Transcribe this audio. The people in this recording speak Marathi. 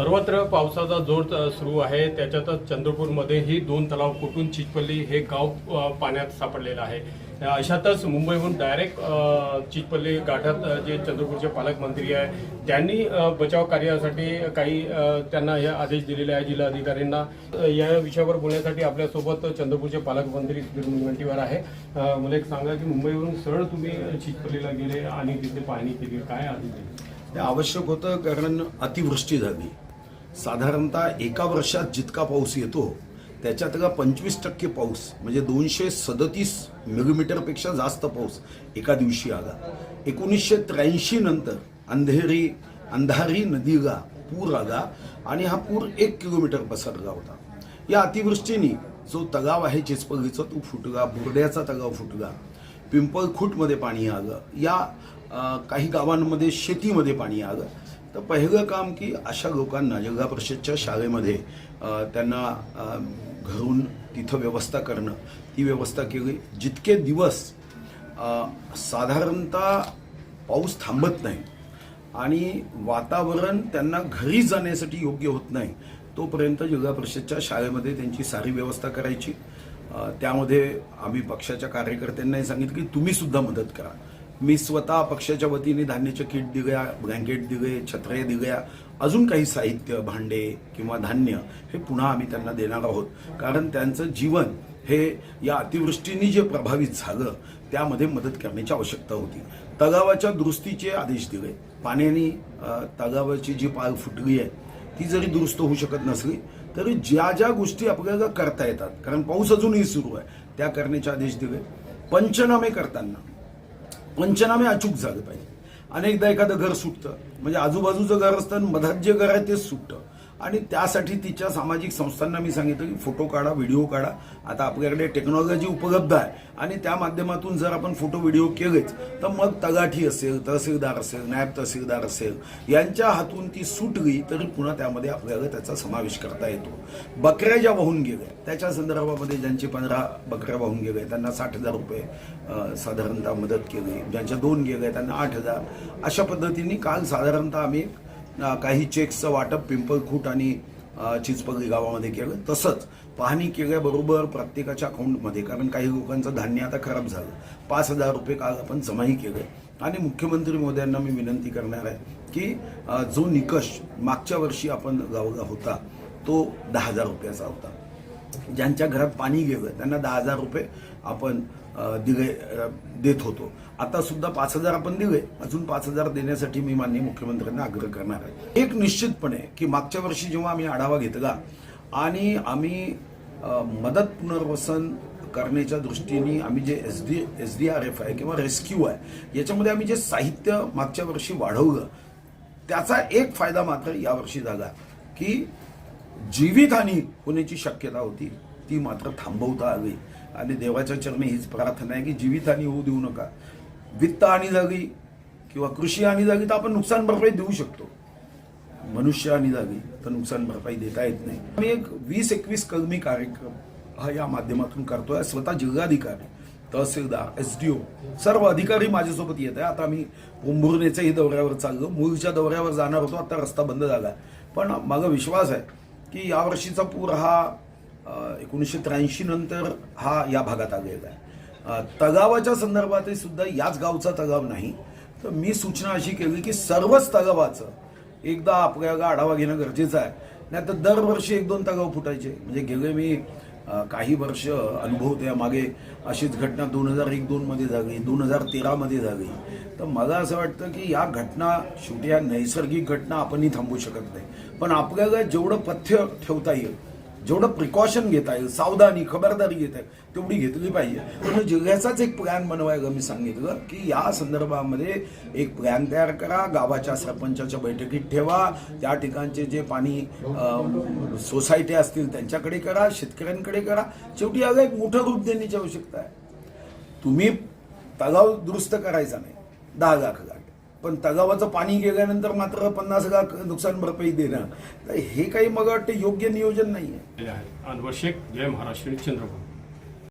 सर्वत्र पावसाचा जोर सुरू आहे. त्याच्यातच चंद्रपूरमध्येही दोन तलाव कुठून चिचपल्ली हे गाव पाण्यात सापडलेलं आहे. अशातच मुंबईहून डायरेक्ट चिचपल्ली गाठात जे चंद्रपूरचे पालकमंत्री आहे त्यांनी बचाव कार्यासाठी काही त्यांना हे आदेश दिलेले आहे जिल्हाधिकाऱ्यांना. या विषयावर बोलण्यासाठी आपल्यासोबत चंद्रपूरचे पालकमंत्री सुधीर मुनगंटीवार आहे. मला एक सांगा की मुंबईवरून सरळ तुम्ही चिचपल्लीला गेले आणि तिथे पाहणी केली. काय आदेश दिले? ते आवश्यक होतं कारण अतिवृष्टी झाली. साधारणतः एका वर्षात जितका पाऊस येतो त्याच्यातला पंचवीस टक्के पाऊस म्हणजे दोनशे सदतीस मिलीमीटरपेक्षा जास्त पाऊस एका दिवशी आला. एकोणीसशे त्र्याऐंशी नंतर अंधेरी अंधारी नदीला पूर आला आणि हा पूर एक किलोमीटर पसरला होता. या अतिवृष्टीने जो तलाव आहे चिचपल्लीचा तो फुटला बुरड्याचा तलाव फुटला. पिंपळखूटमध्ये पाणी आलं. या आ, काही गावांमध्ये शेतीमध्ये पाणी आलं. तर पहिलं काम की अशा लोकांना जिल्हा परिषदच्या शाळेमध्ये त्यांना घरून तिथं व्यवस्था करणं. ती व्यवस्था केली. जितके दिवस साधारणतः पाऊस थांबत नाही आणि वातावरण त्यांना घरी जाण्यासाठी योग्य होत नाही तोपर्यंत जिल्हा परिषदच्या शाळेमध्ये त्यांची सारी व्यवस्था करायची. त्यामध्ये आम्ही पक्षाच्या कार्यकर्त्यांनाही सांगितलं की तुम्हीसुद्धा मदत करा. मी स्वतः पक्षाच्या वतीने धान्याचे किट दिगया ब्लँकेट दिगे छत्रे दिगया अजून काही साहित्य भांडे किंवा धान्य हे पुन्हा आम्ही त्यांना देणार आहोत. कारण त्यांचं जीवन हे या अतिवृष्टीने जे प्रभावित झालं त्यामध्ये मदत करण्याची आवश्यकता होती. तलावाच्या दुरुस्तीचे आदेश दिले. पाण्याने तगावाची तलावाची जी पाल फुटली आहे ती जरी दुरुस्त होऊ शकत नसली तरी ज्या ज्या गोष्टी आपल्याला करता येतात कारण पाऊस अजूनही सुरू आहे त्या करण्याचे आदेश दिले. पंचनामे करताना पंचनामे अचूक झाले पाहिजे. अनेकदा एखादं घर सुटतं. म्हणजे आजूबाजूचं घर असतं मधात जे घर आहे तेच सुटतं. आणि त्यासाठी तिच्या सामाजिक संस्थांना मी सांगितलं की फोटो काढा व्हिडिओ काढा. आता आपल्याकडे टेक्नॉलॉजी उपलब्ध आहे आणि त्या माध्यमातून जर आपण फोटो व्हिडिओ केलेच तर मग तगाठी असेल तहसीलदार असेल नायब तहसीलदार असेल यांच्या हातून ती सुटली तरी पुन्हा त्यामध्ये आपल्याला त्याचा समावेश करता येतो. बकऱ्या ज्या वाहून गेल्या त्याच्या संदर्भामध्ये ज्यांचे पंधरा बकऱ्या वाहून गेल्या त्यांना साठ हजार रुपये साधारणतः मदत केली. ज्यांच्या दोन गेल्या त्यांना आठ हजार. अशा पद्धतीने काल साधारणतः आम्ही काही चेक्सचं वाटप पिंपळखूट आणि अ, गावामध्ये केलं. तसंच पाहणी केल्याबरोबर प्रत्येकाच्या अकाउंटमध्ये कारण काही लोकांचं धान्य आता खराब झालं. पाच हजार रुपये काल आपण जमाही केले. आणि मुख्यमंत्री मोद्यांना मी विनंती करणार आहे की जो निकष मागच्या वर्षी आपण गावला होता तो दहा हजार रुपयाचा होता. ज्यांच्या घरात पाणी गेलं त्यांना दहा हजार रुपये आपण दिले देत होतो. आता सुद्धा पाच हजार आपण दिले अजून पाच हजार देण्यासाठी मी माननीय मुख्यमंत्र्यांना आग्रह करणार आहे. एक निश्चितपणे की मागच्या वर्षी जेव्हा आम्ही आढावा घेतला आणि आम्ही मदत पुनर्वसन करण्याच्या दृष्टीने आम्ही जे S D S D R F आहे किंवा रेस्क्यू आहे याच्यामध्ये आम्ही जे साहित्य मागच्या वर्षी वाढवलं त्याचा एक फायदा मात्र यावर्षी झाला की जीवितहानी होण्याची शक्यता होती. ती मात्र थांबवता आली. आणि देवाच्या चरणी हीच प्रार्थना आहे की जीवितहानी होऊ देऊ नका. वित्त आणि जागी किंवा कृषी आणि जागी तर आपण नुकसान भरपाई देऊ शकतो. मनुष्य आणि जागी तर नुकसान भरपाई देता येत नाही. आम्ही एक वीस एकवीस कलमी कार्यक्रम हा या माध्यमातून करतोय. स्वतः जिल्हाधिकारी तहसीलदार एस डी ओ सर्व अधिकारी माझ्यासोबत येत आहे. आता आम्ही कुंभुर्णेच्याही दौऱ्यावर चाललो. मूळच्या दौऱ्यावर जाणार होतो. आता रस्ता बंद झाला. पण माझा विश्वास आहे की यावर्षीचा पूर हा एकोणीसशे त्र्याऐंशी नंतर हा या भागात आलेला आहे. तगावाच्या संदर्भातही सुद्धा याच गावचा तगाव नाही. तर मी सूचना अशी केली की सर्वच तगावाचं एकदा आपल्याला आढावा घेणं गरजेचं आहे. नाही तर दरवर्षी एक दोन तगाव फुटायचे. म्हणजे गेले मी काही वर्ष अनुभव त्या मागे अशीच घटना दोन हजार एक दोनमध्ये झाली दोन हजार तेरामध्ये झाली. तर मला असं वाटतं की या घटना शेवटी या नैसर्गिक घटना आपणही थांबवू शकत नाही. पण आपल्याला जेवढं पथ्य ठेवता येईल जेवढं प्रिकॉशन घेता येईल सावधानी खबरदारी घेता येईल तेवढी घेतली पाहिजे. म्हणून जिल्ह्याचाच एक प्लॅन बनवायला मी सांगितलं की या संदर्भामध्ये एक प्लॅन तयार करा गावाच्या सरपंचाच्या बैठकीत ठेवा त्या ठिकाणचे जे पाणी सोसायटी असतील त्यांच्याकडे करा शेतकऱ्यांकडे करा. शेवटी याला एक मोठं रूप देण्याची आवश्यकता आहे. तुम्ही तलाव दुरुस्त करायचा नाही. दहा लाख पण तलावाचं पाणी गेल्यानंतर मात्र पन्नास लाख नुकसान भरपाई देणं. तर हे काही मग वाटतं योग्य नियोजन नाही आहे. आहे शेख जय महाराष्ट्र चंद्रपूर.